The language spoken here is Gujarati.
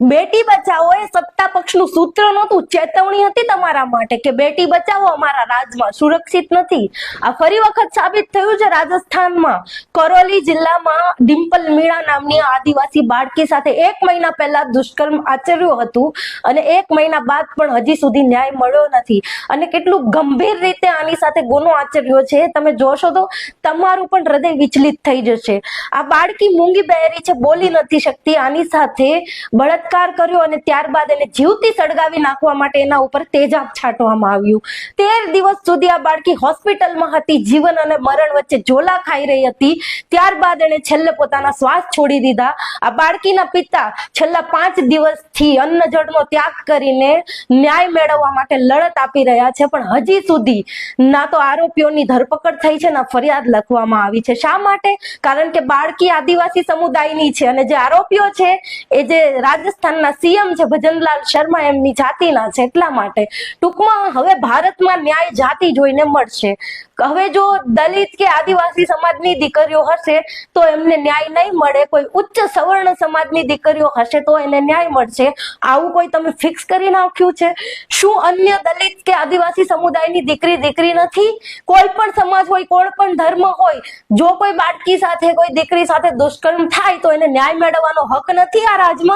બેટી બચાવો એ સત્તા પક્ષનું સૂત્ર નહોતું, ચેતવણી હતી તમારા માટે કે બેટી બચાવો અમારા રાજમાં, સુરક્ષિત નથી. આ ફરી વખત સાબિત થયું છે રાજસ્થાનમાં. કરોલી જિલ્લામાં ડિમ્પલ મીણા નામની આદિવાસી બાળકી સાથે એક મહિના પહેલા દુષ્કર્મ આચર્યું હતું અને એક મહિના બાદ પણ હજી સુધી ન્યાય મળ્યો નથી. અને કેટલું ગંભીર રીતે આની સાથે ગુનો આચર્યો છે, તમે જોશો તો તમારું પણ હૃદય વિચલિત થઈ જશે. આ બાળકી મૂંગી બહેરી છે, બોલી નથી શકતી. આની સાથે બળાત્કાર કર્યો અને ત્યારબાદ એને જીવતી સળગાવી નાખવા માટે એના ઉપર તેજાબ છાંટવામાં આવ્યું. તેર દિવસ સુધી આ બાળકી હોસ્પિટલમાં હતી, જીવન અને મરણ વચ્ચે ઝોલા ખાઈ રહી હતી. ત્યારબાદ એણે છેલ્લે પોતાના શ્વાસ છોડી દીધા. આ બાળકીના પિતા છેલ્લા પાંચ દિવસથી અન્ન જળનો ત્યાગ કરીને ન્યાય મેળવવા માટે લડત આપી રહ્યા છે, પણ હજી સુધી ના તો આરોપીઓની ધરપકડ થઈ છે ના ફરિયાદ લખવામાં આવી છે. શા માટે? કારણ કે બાળકી આદિવાસી સમુદાયની છે અને જે આરોપીઓ છે એ જે રાજસ્થાનના સીએમ છે ભજનલાલ શર્મા એમની જાતિના છે એટલા માટે ટૂંકમાં હવે ભારતમાં ન્યાય જાતિ જોઈને મળશે. હવે જો દલિત કે આદિવાસી સમાજની દીકરીઓ હશે, તો એમને ન્યાય નહીં મળે. કોઈ ઉચ્ચ સવર્ણ સમાજની દીકરીઓ હશે, તો એને ન્યાય મળશે. આવું કોઈ તમે ફિક્સ કરી નાખ્યું છે? શું અન્ય દલિત કે આદિવાસી સમુદાયની દીકરી દીકરી નથી? કોઈ પણ સમાજ હોય, કોઈ પણ ધર્મ હોય, જો કોઈ બાળકી સાથે, કોઈ દીકરી સાથે દુષ્કર્મ થાય, તો એને ન્યાય મેળવવાનો હક નથી આ parar de mandar